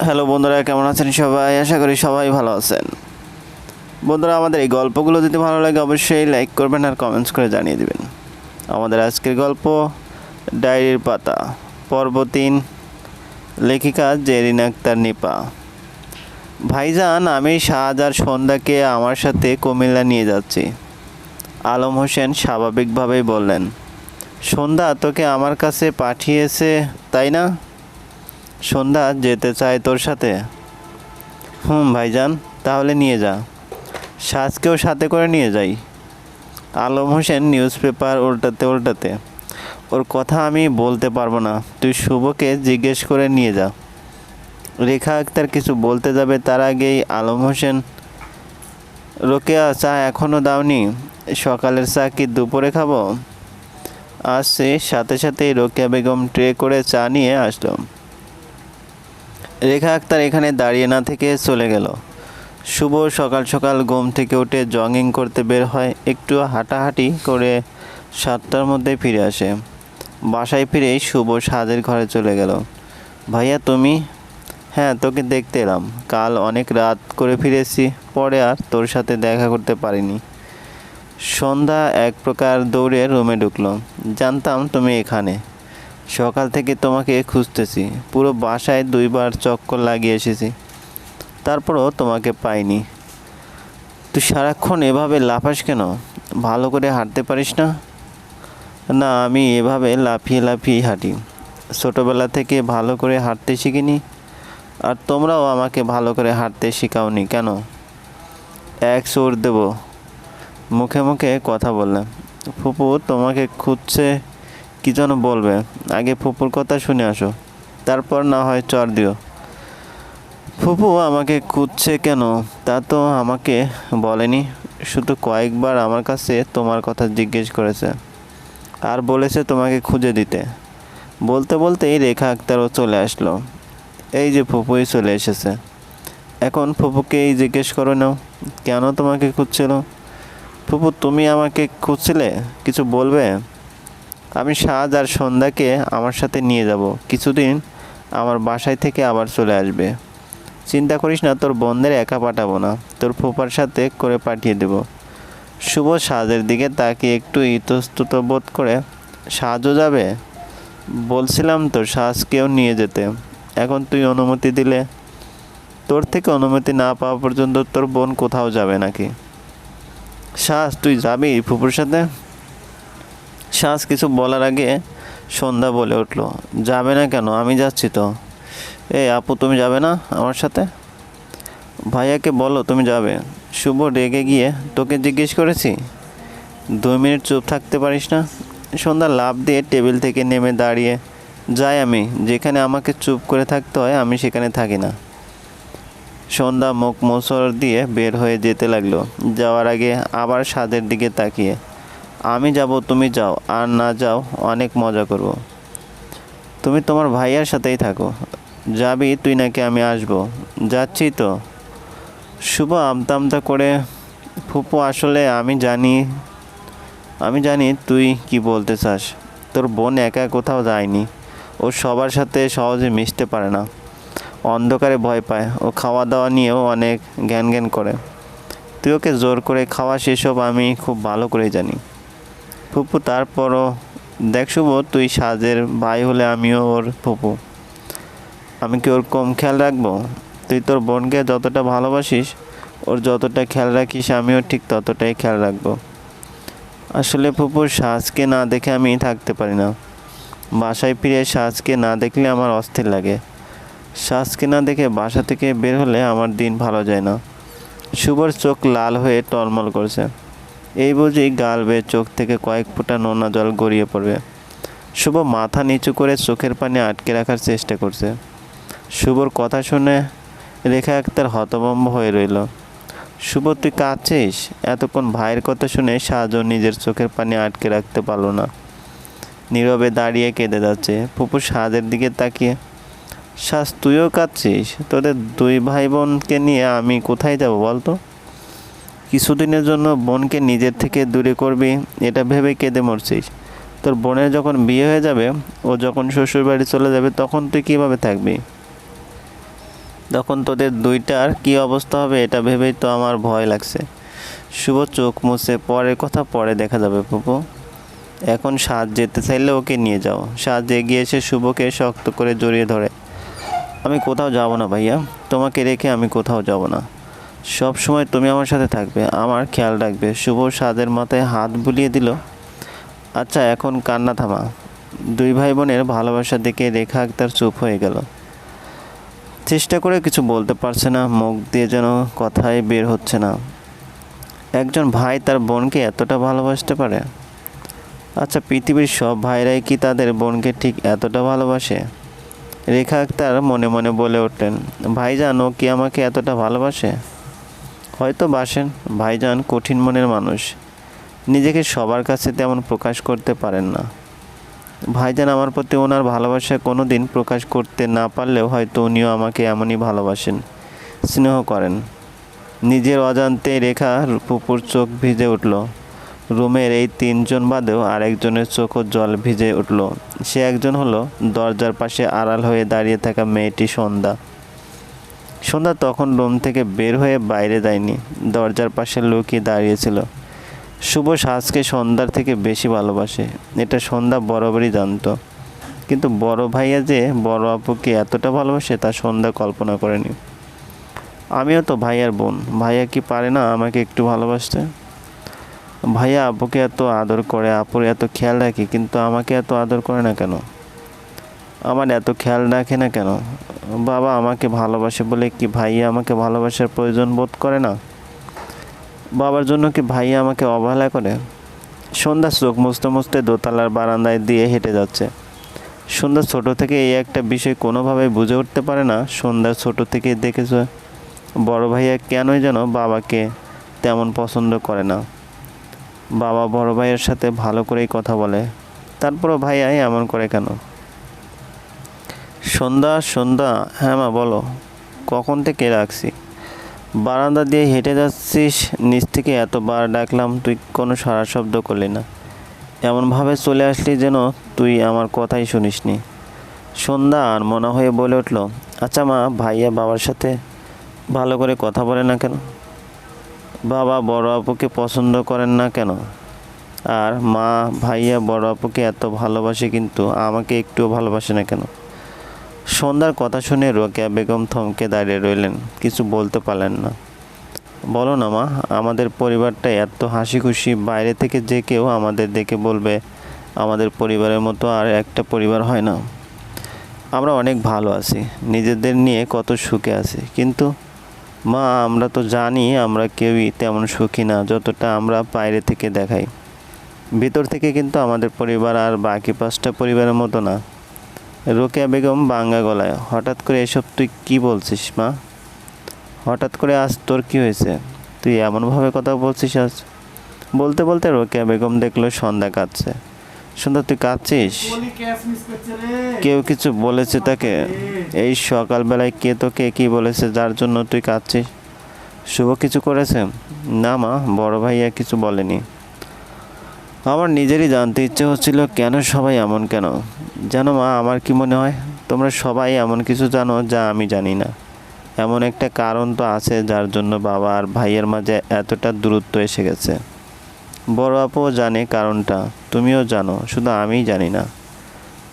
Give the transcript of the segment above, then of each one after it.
Hello বন্ধুরা, কেমন আছেন সবাই? আশা করি সবাই ভালো আছেন। বন্ধুরা, আমাদের এই গল্পগুলো যদি ভালো লাগে, অবশ্যই লাইক করবেন আর কমেন্টস করে জানিয়ে দিবেন। আমাদের আজকের গল্প, ডায়েরির পাতা, পর্ব তিন, লেখিকা জেরিন আক্তার নিপা। ভাইজান, আমি শাহজার সন্ধ্যাকে আমার সাথে কুমিল্লা নিয়ে যাচ্ছি। আলম হোসেন স্বাভাবিকভাবেই বললেন, সন্ধ্যা তোকে আমার কাছে পাঠিয়েছে, তাই না? সন্ধ্যা যেতে চায় তোর সাথে? হুম, ভাইজান, তাহলে নিয়ে যা। সাজকেও সাথে করে নিয়ে যাই। আলম হোসেন নিউজ পেপার উল্টাতে উল্টাতে, ওর কথা আমি বলতে পারব না, তুই শুভকে জিজ্ঞেস করে নিয়ে যা। রেখা আক্তার কিছু বলতে যাবে তার আগেই আলম হোসেন, রোকেয়া, চা এখনও দাওনি? সকালের চা কি দুপুরে খাব? আসছে সাথে সাথেই রোকেয়া বেগম ট্রে করে চা নিয়ে আসলো। রেখা আক্তার এখানে দাঁড়িয়ে না থেকে চলে গেল। শুভ সকাল সকাল ঘুম থেকে উঠে জগিং করতে বের হয়, একটু হাঁটাহাঁটি করে সাতটার মধ্যে ফিরে আসে। বাসায় ফিরেই শুভ সাজের ঘরে চলে গেল। ভাইয়া, তুমি? হ্যাঁ তোকে দেখতে এলাম। কাল অনেক রাত করে ফিরেছি, পরে আর তোর সাথে দেখা করতে পারিনি। সন্ধ্যা এক প্রকার দৌড়ে রুমে ঢুকলো। জানতাম তুমি এখানে। সকাল থেকে তোমাকে খুঁজতেছি। পুরো বাসায় দুইবার চক্কর লাগিয়ে এসেছি। তারপরও তোমাকে পাইনি। তুই সারাক্ষণ এভাবে লাফাস কেন? ভালো করে হাঁটতে পারিস না? না, আমি এভাবে লাফিয়ে লাফিয়ে হাঁটি। ছোটোবেলা থেকে ভালো করে হাঁটতে শিখিনি। আর তোমরাও আমাকে ভালো করে হাঁটতে শেখাওনি কেন? এক সোর দেব। মুখে মুখে কথা বললাম। ফুপু, তোমাকে খুঁজছে কি যেন বলবে? আগে ফুপুর কথা শুনে আসো। তারপর না হয় চর দিও। ফুপু আমাকে খুঁজছে কেন? তা তো আমাকে বলেনি। শুধু কয়েকবার আমার কাছে তোমার কথা জিজ্ঞেস করেছে। আর বলেছে তোমাকে খুঁজে দিতে। বলতে বলতেই রেখা আক্তারও চলে আসলো। এই যে ফুপুই চলে এসেছে। এখন ফুপুকেই জিজ্ঞেস করো নাও, কেন তোমাকে খুঁজছিল? ফুপু, তুমি আমাকে খুঁজছিলে? কিছু বলবে? আমি সাজ আর সন্ধ্যাকে আমার সাথে নিয়ে যাব। কিছুদিন আমার বাসায় থেকে আবার চলে আসবে। চিন্তা করিস না, তোর বোনদের একা পাঠাবো না। তোর ফুপার সাথে করে পাঠিয়ে দেব। শুভ সাজের দিকে তাকিয়ে একটু ইতস্তত বোধ করে, সাজও যাবে? বলছিলাম তো সাজকেও নিয়ে যেতে। এখন তুই অনুমতি দিলে? তোর থেকে অনুমতি না পাওয়া পর্যন্ত তোর বোন কোথাও যাবে নাকি? সাজ, তুই যাবি ফুপুর সাথে? শ্বাস কিছু বলার আগে সন্ধ্যা বলে উঠল, যাবে না কেন? আমি যাচ্ছি তো। এই আপু, তুমি যাবে না আমার সাথে? ভাইয়াকে বলো, তুমি যাবে। শুভ রেগে গিয়ে তোকে জিজ্ঞেস করেছি? দুই মিনিট চুপ থাকতে পারিস না? সন্ধ্যা লাভ দিয়ে টেবিল থেকে নেমে দাঁড়িয়ে, যাই আমি, যেখানে আমাকে চুপ করে থাকতে হয়, আমি সেখানে থাকি না। সন্ধ্যা মুখ মোসর দিয়ে বের হয়ে যেতে লাগল। যাওয়ার আগে আবার স্বাদের দিকে তাকিয়ে আমি যাব, তুমি যাও। আর না যাও, অনেক মজা করব। তুমি তোমার ভাইয়ার সাথেই থাকো। যাবি তুই নাকি আমি আসব। যাচ্ছি তো। শুভ আমতা আমতা করে, ফুপু আসলে আমি জানি আমি জানি তুই কি বলতে চাস। তোর বোন একা কোথাও যায়নি। ও সবার সাথে সহজে মিশতে পারে না। অন্ধকারে ভয় পায়। ও খাওয়া দাওয়া নিয়েও অনেক জ্ঞান জ্ঞান করে। তুই ওকে জোর করে খাওয়া সেসব আমি খুব ভালো করে জানি। ফুপু, তারপরও দেখ শুভ, তুই সাজের ভাই হলে আমিও ওর ফুপু। আমি কি ওর কম খেয়াল রাখব? তুই তোর বোনকে যতটা ভালোবাসিস, ওর যতটা খেয়াল রাখিস, আমিও ঠিক ততটাই খেয়াল রাখব। আসলে ফুপুর সাজকে না দেখে আমি থাকতে পারি না। বাসায় ফিরে সাজকে না দেখলে আমার অস্থির লাগে। সাজকে না দেখে বাসা থেকে বের হলে আমার দিন ভালো যায় না। শুভর চোখ লাল হয়ে টলমল করছে। এই বুঝি গাল বেয়ে চোখ থেকে কয়েক ফোঁটা নোনা জল গড়িয়ে পড়বে। শুভ মাথা নিচু করে চোখের পানি আটকে রাখার চেষ্টা করছে। শুভর কথা শুনে রেখা আক্তার হতভম্ব হয়ে রইল। শুভ, তুই কাঁদছিস? এতক্ষণ ভাইয়ের কথা শুনে সাজও নিজের চোখের পানি আটকে রাখতে পারল না। নীরবে দাঁড়িয়ে কেঁদে যাচ্ছে। ফুপু সাজের দিকে তাকিয়ে সাজ তুইও কাঁদছিস? তোদের দুই ভাই বোনকে নিয়ে আমি কোথায় যাব বলতো? কিছুদিনের জন্য বোনকে নিজের থেকে দূরে করবি, এটা ভেবে কেঁদে মরছিস। তোর বোনের যখন বিয়ে হয়ে যাবে, ও যখন শ্বশুর বাড়ি চলে যাবে, তখন তুই কীভাবে থাকবি? তখন তোদের দুইটার কি অবস্থা হবে, এটা ভেবেই তো আমার ভয় লাগছে। শুভ চোখ মুছে পরের কথা পরে দেখা যাবে পুপু এখন সাজ যেতে চাইলে ওকে নিয়ে যাও। সাজ এগিয়ে এসে শুভকে শক্ত করে জড়িয়ে ধরে। আমি কোথাও যাব না ভাইয়া, তোমাকে রেখে আমি কোথাও যাব না। সব সময় তুমি আমার সাথে থাকবে, আমার খেয়াল রাখবে। শুভ সাজের মাথায় হাত বুলিয়ে দিল আচ্ছা এখন কান্না থামা। দুই ভাই বোনের ভালোবাসা দেখে রেখা আক্তার চুপ হয়ে গেল। চেষ্টা করে কিছু বলতে পারছে না, মুখ দিয়ে যেন কথাই বের হচ্ছে না। একজন ভাই তার বোনকে এতটা ভালোবাসতে পারে? আচ্ছা পৃথিবীর সব ভাইরাই কি তাদের বোনকে ঠিক এতটা ভালোবাসে? রেখা আক্তার মনে মনে বলে উঠলেন, ভাইজান, ও কি আমাকে এতটা ভালোবাসে? হয়তো বাসেন ভাইজান কঠিন মনের মানুষ। নিজেকে সবার কাছে তেমন প্রকাশ করতে পারেন না। ভাইজান আমার প্রতি ওনার ভালোবাসা কোনো দিন প্রকাশ করতে না পারলেও হয়তো উনিও আমাকে এমনই ভালোবাসেন, স্নেহ করেন। নিজের অজান্তে রেখা পুপুর চোখ ভিজে উঠল। রুমের এই তিনজন বাদেও আরেকজনের চোখও জল ভিজে উঠল। সে একজন হলো দরজার পাশে আড়াল হয়ে দাঁড়িয়ে থাকা মেয়েটি সন্ধ্যা। সন্ধ্যা তখন রুম থেকে বের হয়ে বাইরে যায়নি, দরজার পাশে লুকিয়ে দাঁড়িয়েছিল শুভ সাজকে সন্ধ্যার থেকে বেশি ভালোবাসে, এটা সন্ধ্যা বরাবরই জানতো। কিন্তু বড় ভাইয়া যে বড় আপুকে এতটা ভালোবাসে তা সন্ধ্যা কল্পনা করেনি। আমিও তো ভাইয়ার বোন, ভাইয়া কি পারে না আমাকে একটু ভালোবাসতে? ভাইয়া আপুকে এত আদর করে, আপুর এত খেয়াল রাখে, কিন্তু আমাকে এত আদর করে না কেন? আমার এত খেয়াল রাখে না কেন? বাবা আমাকে ভালোবাসে বলে কি ভাইয়া আমাকে ভালোবাসার প্রয়োজন বোধ করে না? বাবার জন্য কি ভাইয়া আমাকে অবহেলা করে? সন্ধ্যা চোখ মুছতে মুছতে দোতলার বারান্দায় দিয়ে হেঁটে যাচ্ছে। সন্ধ্যা ছোট থেকে এই একটা বিষয় কোনোভাবেই বুঝে উঠতে পারে না। সন্ধ্যা ছোট থেকে দেখেছে, বড় ভাইয়া কেনই যেন বাবাকে তেমন পছন্দ করে না। বাবা বড় ভাইয়ের সাথে ভালো করেই কথা বলে, তারপরও ভাইয়া এমন করে কেন? সন্ধ্যা সন্ধ্যা। হ্যাঁ মা, বলো। কখন থেকে রাখছি? বারান্দা দিয়ে হেঁটে যাচ্ছিস, নিচ থেকে এতবার ডাকলাম, তুই কোনো সারা শব্দ করলি না। এমনভাবে চলে আসলি যেন তুই আমার কথাই শুনিসনি। সন্ধ্যা আর মনে হয়ে বলে উঠল আচ্ছা মা, ভাইয়া বাবার সাথে ভালো করে কথা বলে না কেন? বাবা বড় আপুকে পছন্দ করেন না কেন? আর মা, ভাইয়া বড় আপুকে এত ভালোবাসে কিন্তু আমাকে একটুও ভালোবাসে না কেন? সন্ধ্যার কথা শুনে রোকেয়া বেগম থমকে দাঁড়িয়ে রইলেন। কিছু বলতে পারলেন না। বলো না মা, আমাদের পরিবারটা এত হাসি খুশি বাইরে থেকে যে কেউ আমাদের দেখে বলবে, আমাদের পরিবারের মতো আর একটা পরিবার হয় না। আমরা অনেক ভালো আছি, নিজেদের নিয়ে কত সুখে আছি। কিন্তু মা, আমরা তো জানি আমরা কেউই তেমন সুখী না, যতটা আমরা বাইরে থেকে দেখাই। ভিতর থেকে কিন্তু আমাদের পরিবার আর বাকি পাঁচটা পরিবারের মতো না। রোকেয়া বেগম বাঙ্গা গলায়, হঠাৎ করে এসব তুই কি বলছিস, মা? হঠাৎ করে আজ তোর কি হয়েছে? তুই এমনভাবে কথা বলছিস আজ? বলতে বলতে রোকেয়া বেগম দেখল সন্ধ্যা কাঁদছে। সন্ধ্যা তুই কাঁদছিস? কেউ কিছু বলেছে তাকে? এই সকালবেলায় কে তোকে কি বলেছে, যার জন্য তুই কাঁদছিস? শুভ কিছু করেছে? না, মা, বড় ভাইয়া কিছু বলেনি। আমার নিজেরই জানতে ইচ্ছে হচ্ছিল, কেন সবাই এমন কেন? জানো মা, আমার কি মনে হয়? তোমরা সবাই এমন কিছু জানো যা আমি জানি না। এমন একটা কারণ তো আছে যার জন্য বাবা আর ভাইয়ের মাঝে এতটা দূরত্ব এসে গেছে। বড় আপুও জানে কারণটা, তুমিও জানো, শুধু আমিই জানি না।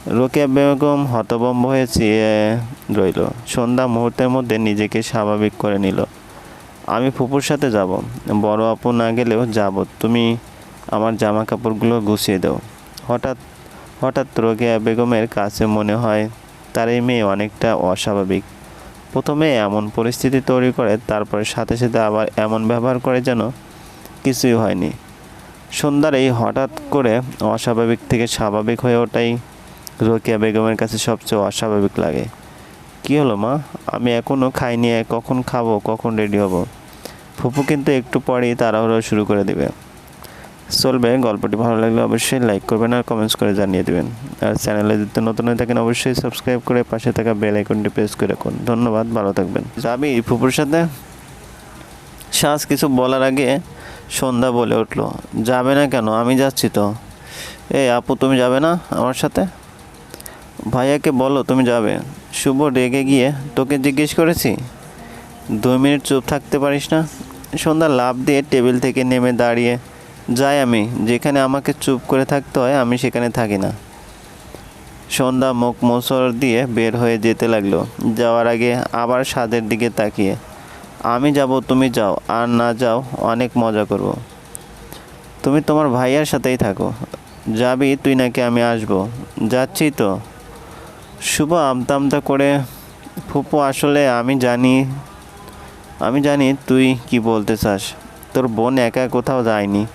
রোকেয়া বেগম হতবম্ব হয়ে চেয়ে রইল। সন্ধ্যা মুহূর্তের মধ্যে নিজেকে স্বাভাবিক করে নিল। আমি ফুপুর সাথে যাব। বড় আপু না গেলেও যাব। তুমি আমার জামা কাপড়গুলো গুছিয়ে দাও। হঠাৎ হঠাৎ রোকেয়া বেগমের কাছে মনে হয় তার এই মেয়ে অনেকটা অস্বাভাবিক। প্রথমে এমন পরিস্থিতি তৈরি করে, তারপরে সাথে সাথে আবার এমন ব্যবহার করে যেন কিছুই হয়নি। সন্ধ্যার এই হঠাৎ করে অস্বাভাবিক থেকে স্বাভাবিক হয়ে ওঠাই রোকেয়া বেগমের কাছে সবচেয়ে অস্বাভাবিক লাগে। কী হলো মা? আমি এখনও খাইনি, কখন খাব, কখন রেডি হব? ফুপু কিন্তু একটু পরেই তাড়াহুড়ো শুরু করে দেবে। চলবে, গল্পটি ভালো লাগলে অবশ্যই লাইক করবেন আর কমেন্টস করে জানিয়ে দেবেন। আর চ্যানেলে যদি নতুন হয়ে থাকেন অবশ্যই সাবস্ক্রাইব করে পাশে থাকা বেল আইকনটি প্রেস করে রাখুন। ধন্যবাদ, ভালো থাকবেন। যাবি ফুপুর সাথে? শ্বাস কিছু বলার আগে সন্ধ্যা বলে উঠল। যাবে না কেন? আমি যাচ্ছি তো। এই আপু, তুমি যাবে না আমার সাথে? ভাইয়াকে বলো, তুমি যাবে। শুভ রেগে গিয়ে তোকে জিজ্ঞেস করেছি। দুই মিনিট চুপ থাকতে পারিস না? সন্ধ্যা লাভ দিয়ে টেবিল থেকে নেমে দাঁড়িয়ে যাই আমি, যেখানে আমাকে চুপ করে থাকতে হয়, আমি সেখানে থাকি না। সন্ধ্যা মুখ মোসর দিয়ে বের হয়ে যেতে লাগল। যাওয়ার আগে আবার স্বাদের দিকে তাকিয়ে, আমি যাব, তুমি যাও, আর না যাও, অনেক মজা করব। তুমি তোমার ভাইয়ার সাথেই থাকো। যাবি তুই নাকি আমি আসব? যাচ্ছি তো। শুভ আমতা আমতা করে, ফুপু, আসলে আমি জানি আমি জানি তুই কি বলতে চাস। তোর বোন একা কোথাও যায়নি।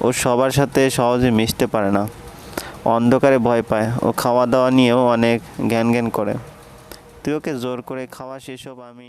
ও সবার সাথে সহজে মিশতে পারে না। অন্ধকারে ভয় পায়। ও খাওয়া দাওয়া নিয়েও অনেক জ্ঞান জ্ঞান করে। তুই ওকে জোর করে খাওয়া সেসব আমি